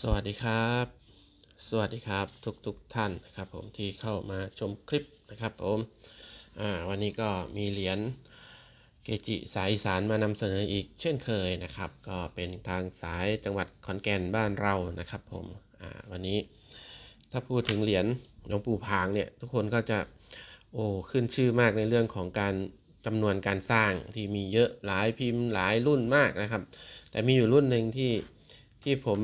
สวัสดีครับ สวัสดีครับทุกทุกๆท่านนะครับผมที่เข้ามาชมคลิปนะครับผมวันนี้ก็มีเหรียญเกจิสายอีสานมานำเสนออีกเช่นเคยนะครับ ก็เป็นทางสายจังหวัดขอนแก่นบ้านเรานะครับผมวันนี้ถ้าพูดถึงเหรียญหลวงปู่ผางเนี่ยทุกคนก็จะโอ้ขึ้นชื่อมากในเรื่องของการจำนวนการสร้างที่มีเยอะหลายพิมพ์หลายรุ่นมากนะครับ แต่มีอยู่รุ่นหนึ่งที่ที่ผม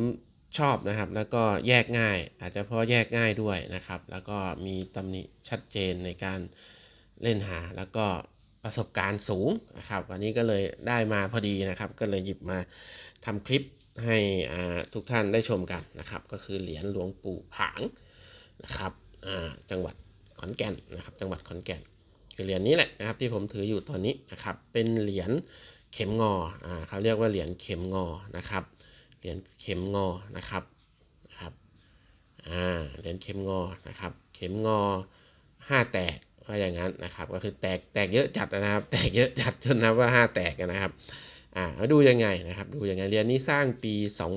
ชอบนะครับ แล้วก็แยกง่าย อาจจะเพราะแยกง่ายด้วยนะครับ แล้วก็มีตำหนิชัดเจนในการเล่นหา แล้วก็ประสบการณ์สูงนะครับ วันนี้ก็เลยได้มาพอดีนะครับ ก็เลยหยิบมาทำคลิปให้ทุกท่านได้ชมกันนะครับ ก็คือเหรียญหลวงปู่ผางนะครับจังหวัดขอนแก่นนะครับ จังหวัดขอนแก่น คือเหรียญนี้แหละนะครับ ที่ผมถืออยู่ตอนนี้นะครับ เป็นเหรียญเข็มงออเขาเรียกว่าเหรียญเข็มงอนะครับ เหรียญเข็มงอนะครับนะครับอ่าเหรียญเข็มงอนะครับ เข็มงอห้าแตกว่าอย่างนั้นนะครับ ก็คือแตกแตกเยอะจัดนะครับ แตกเยอะจัดจนนับว่าห้าแตกนะครับอ่ามาดูยังไงนะครับ ดูยังไงเหรียญนี้สร้างปี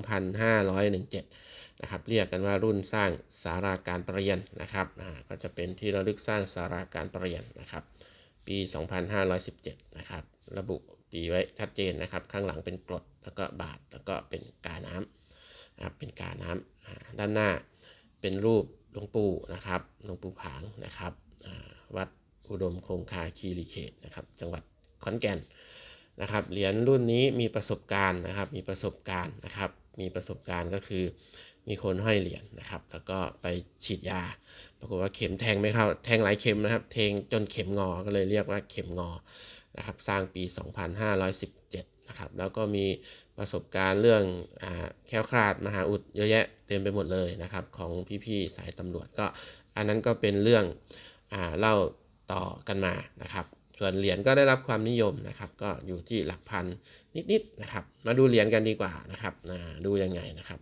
2517นะครับ เรียกกันว่ารุ่นสร้างสาราการประเรียนนะครับอ่าก็จะเป็นที่ระลึกสร้างสาราการประเรียนนะครับ ปี 2517นะครับ ระบุ ปีไว้ชัดเจนนะครับ ข้างหลังเป็นกรดแล้วก็บาทแล้วก็เป็นกาน้ำนะครับเป็นกาน้ำด้านหน้าเป็นรูปหลวงปู่นะครับหลวงปู่ผางนะครับวัดอุดมคงคาคีรีเขตนะครับจังหวัดขอนแก่นนะครับเหรียญรุ่นนี้มีประสบการณ์นะครับ มีประสบการณ์นะครับ มีประสบการณ์ก็คือมีคนห้อยเหรียญนะครับ แล้วก็ไปฉีดยา ปรากฏว่าเข็มแทงไม่เข้า แทงหลายเข็มนะครับ แทงจนเข็มงอ ก็เลยเรียกว่าเข็มงอ นะครับสร้างปี 2517 นะครับ แล้วก็มีประสบการณ์เรื่องอแคล้วคลาดมหาอุดเยอะแยะเต็มไปหมดเลยนะครับ ของพี่ๆสายตำรวจก็ อันนั้นก็เป็นเรื่องอเล่าต่อกันมานะครับ ส่วนเหรียญก็ได้รับความนิยมนะครับ ก็อยู่ที่หลักพันนิดๆนะครับ มาดูเหรียญกันดีกว่านะครับดูยังไงนะครับ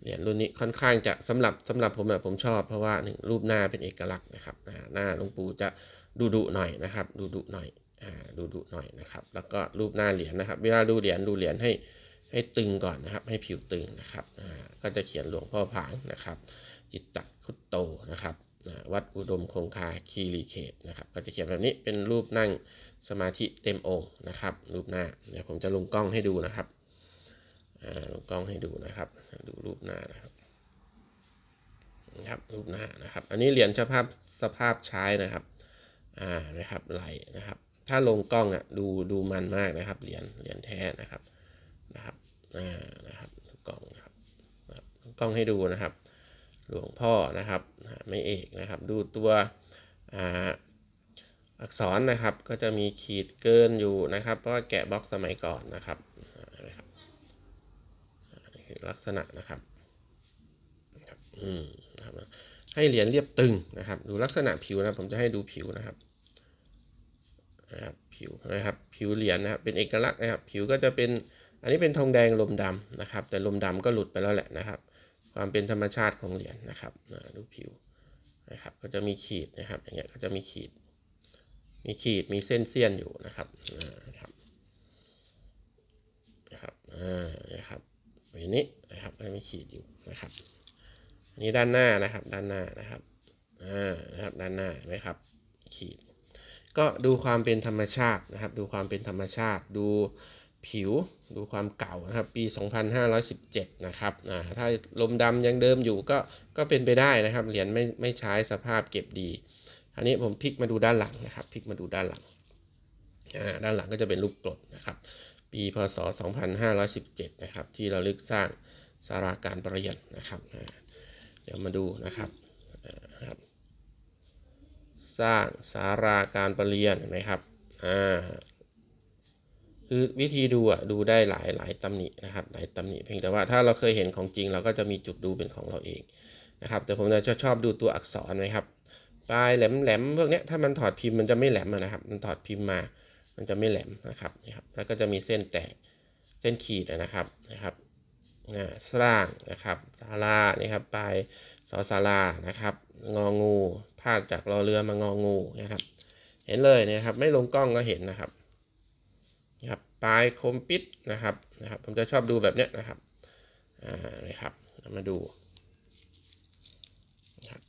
เหรียญรุ่นนี้ค่อนข้างจะสำหรับสำหรับผมอะผมชอบเพราะว่าหนึ่งรูปหน้าเป็นเอกลักษณ์นะครับหน้าหลวงปู่จะ ดุดุหน่อยนะครับดุดุหน่อยอ่าดุดุหน่อยนะครับ แล้วก็รูปหน้าเหรียญนะครับ เวลาดูเหรียญดูเหรียญให้ให้ตึงก่อนนะครับ ให้ผิวตึงนะครับอ่าก็จะเขียนหลวงพ่อผางนะครับ จิตตคุตโตนะครับอ่าวัดอุดมคงคาคีรีเขตนะครับ ก็จะเขียนแบบนี้เป็นรูปนั่งสมาธิเต็มองค์นะครับ รูปหน้าเดี๋ยวผมจะลงกล้องให้ดูนะครับอ่าลงกล้องให้ดูนะครับ ดูรูปหน้านะครับนะครับรูปหน้านะครับ อันนี้เหรียญสภาพสภาพใช้นะครับ อ่านะครับไหลนะครับ ถ้าลงกล้องอะดูดูมันมากนะครับ เหรียญเหรียญแท้นะครับนะครับอ่านะครับกล้องนะครับกล้องให้ดูนะครับ หลวงพ่อนะครับไม่เอกนะครับ ดูตัวอ่าอักษรนะครับก็จะมีขีดเกินอยู่นะครับ เพราะแกะบล็อกสมัยก่อนนะครับนะครับนี่คือลักษณะนะครับ อืมนะครับ ให้เหรียญเรียบตึงนะครับ ดูลักษณะผิวนะผมจะให้ดูผิวนะครับนะครับผิวนะครับผิวเหรียญนะครับเป็นเอกลักษณ์นะครับ ผิวก็จะเป็นอันนี้เป็นทองแดงลมดำนะครับ แต่ลมดำก็หลุดไปแล้วแหละนะครับ ความเป็นธรรมชาติของเหรียญนะครับดูผิวนะครับ ก็จะมีขีดนะครับ อย่างเงี้ยก็จะมีขีด มีขีดมีเส้นเสี้ยนอยู่นะครับนะครับนะครับอ่านะครับอย่างนี้นะครับมันมีขีดอยู่นะครับ นนี้ด้านหน้านะครับ ด้านหน้านะครับอ่านะครับด้านหน้าไหมครับ ขีด ก็ดูความเป็นธรรมชาตินะครับ ดูความเป็นธรรมชาติ ดูผิว ดูความเก่านะครับ ปี 2517 นะครับอ่าถ้าลมดำยังเดิมอยู่ก็ก็เป็นไปได้นะครับ เหรียญไม่ไม่ใช้สภาพเก็บดีอันนี้ผมพลิกมาดูด้านหลังนะครับพลิกมาดูด้านหลังอ่าด้านหลังก็จะเป็นรูปกรดนะครับ ปีพศ 2517 นะครับ ที่เราลึกสร้างสาราการประเรียนนะครับ เดี๋ยวมาดูนะครับครับ สร้างสาราการประเรียนเห็นไหมครับอ่าคือวิธีดูอะดูได้หลายหลายตำหนินะครับหลายตำหนิเพียงแต่ว่าถ้าเราเคยเห็นของจริง เราก็จะมีจุดดูเป็นของเราเองนะครับ แต่ผมจะชอบดูตัวอักษรนะครับปลายแหลมแหลมพวกนี้ถ้ามันถอดพิมพ์มันจะไม่แหลมนะครับ มันถอดพิมพ์มา มันจะไม่แหลมนะครับนี่ครับ แล้วก็จะมีเส้นแตกเส้นขีดนะครับนะครับ อ่าสร้างนะครับศาลานี่ครับปลายสอศาลานะครับงองูพาดจากรอเรือมางองูนะครับ เห็นเลยนะครับ ไม่ลงกล้องก็เห็นนะครับนะครับปลายคมปิดนะครับนะครับ ผมจะชอบดูแบบเนี้ยนะครับอ่านะครับมาดูนะครับ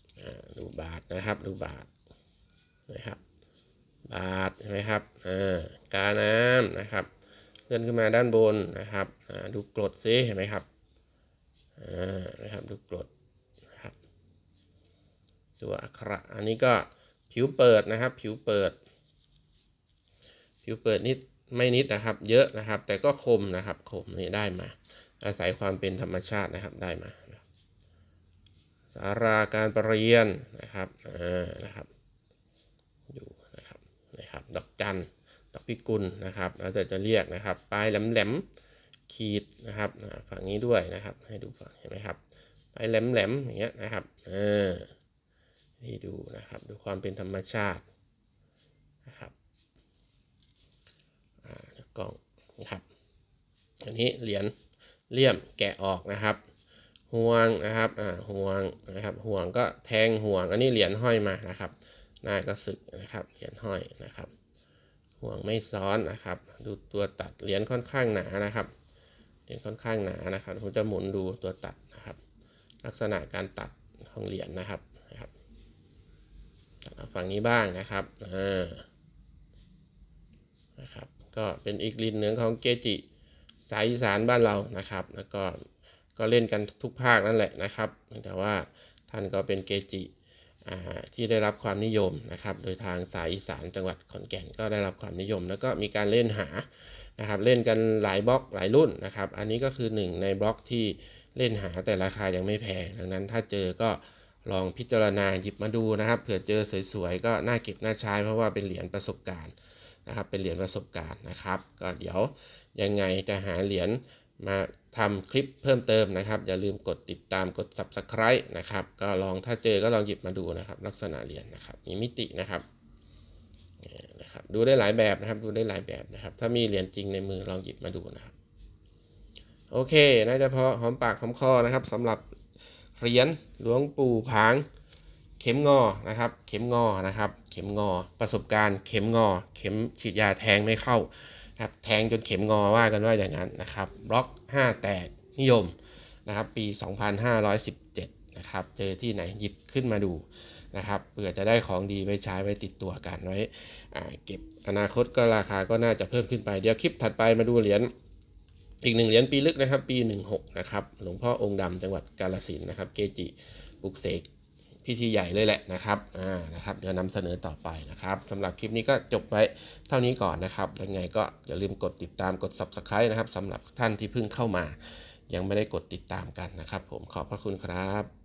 ดูบาทนะครับดูบาทนะครับ บาทเห็นไหมครับอ่ากาน้ำนะครับ เลื่อนขึ้นมาด้านบนนะครับดูกรดซิเห็นไหมครับนะครับดูกรดนะครับตัวอักขระอันนี้ก็ผิวเปิดนะครับ ผิวเปิด ผิวเปิดนิดไม่นิดนะครับ เยอะนะครับ แต่ก็คมนะครับคมนี่ได้มา อาศัยความเป็นธรรมชาตินะครับได้มาสาราการประเรียนนะครับอ่านะครับ อยู่นะครับนะครับ ดอกจัน ดอกพิกุลนะครับแล้วแต่จะเรียกนะครับปลายแหลมๆขีดนะครับฝั่งนี้ด้วยนะครับ ให้ดูฝั่งเห็นไหมครับปลายแหลมๆอย่างเงี้ยนะครับเออนี่ดูนะครับ ดูความเป็นธรรมชาตินะครับอ่ากล้องนะครับอันนี้เหรียญเลี่ยมแกะออกนะครับห่วงนะครับอ่าห่วงนะครับห่วงก็แทงห่วง อันนี้เหรียญห้อยมานะครับหน้าก็สึกนะครับเหรียญห้อยนะครับ ห่วงไม่ซ้อนนะครับ ดูตัวตัดเหรียญค่อนข้างหนานะครับเหรียญค่อนข้างหนานะครับผมจะหมุนดูตัวตัดนะครับ ลักษณะการตัดของเหรียญนะครับนะครับตัดเอาฝั่งนี้บ้างนะครับอ่านะครับก็เป็นอีกลินหนึ่งของเกจิสายอีสานบ้านเรานะครับ แล้วก็ก็เล่นกันทุกภาคนั่นแหละนะครับ แต่ว่าท่านก็เป็นเกจิ ที่ได้รับความนิยมนะครับ โดยทางสายอีสานจังหวัดขอนแก่นก็ได้รับความนิยม แล้วก็มีการเล่นหานะครับ เล่นกันหลายบล็อกหลายรุ่นนะครับ อันนี้ก็คือหนึ่งในบล็อกที่เล่นหาแต่ราคายังไม่แพง ดังนั้นถ้าเจอก็ลองพิจารณาหยิบมาดูนะครับ เผื่อเจอสวยๆก็น่าเก็บน่าใช้เพราะว่าเป็นเหรียญประสบการณ์นะครับ เป็นเหรียญประสบการณ์นะครับ ก็เดี๋ยวยังไงจะหาเหรียญมา ทำคลิปเพิ่มเติมนะครับ อย่าลืมกดติดตามกด subscribe นะครับ ก็ลองถ้าเจอก็ลองหยิบมาดูนะครับ ลักษณะเหรียญนะครับ มีมิตินะครับนี่นะครับ ดูได้หลายแบบนะครับ ดูได้หลายแบบนะครับ ถ้ามีเหรียญจริงในมือลองหยิบมาดูนะครับ โอเค น่าจะพอหอมปากหอมคอนะครับสำหรับเหรียญหลวงปู่ผาง เข็มงอนะครับ เข็มงอนะครับ เข็มงอ ประสบการณ์ เข็มงอ เข็มฉีดยาแทงไม่เข้า ครับแทงจนเข็มงอว่ากันว่าอย่างนั้นนะครับบล็อก 5 แตกนิยมนะครับปี 2517นะครับเจอที่ไหนหยิบขึ้นมาดูนะครับเผื่อจะได้ของดีไว้ใช้ไว้ติดตัวกันไว้เก็บอนาคตก็ราคาก็น่าจะเพิ่มขึ้นไป เดี๋ยวคลิปถัดไปมาดูเหรียญอีกหนึ่งเหรียญปีลึกนะครับ ปี 16นะครับหลวงพ่อองค์ดำจังหวัดกาลสินนะครับ เกจิปุกเสก พิธีใหญ่เลยแหละนะครับอ่านะครับเดี๋ยวนำเสนอต่อไปนะครับสำหรับคลิปนี้ก็จบไว้เท่านี้ก่อนนะครับยังไงก็อย่าลืมกดติดตามกด subscribe นะครับสำหรับท่านที่เพิ่งเข้ามา ยังไม่ได้กดติดตามกันนะครับ ผมขอบพระคุณครับ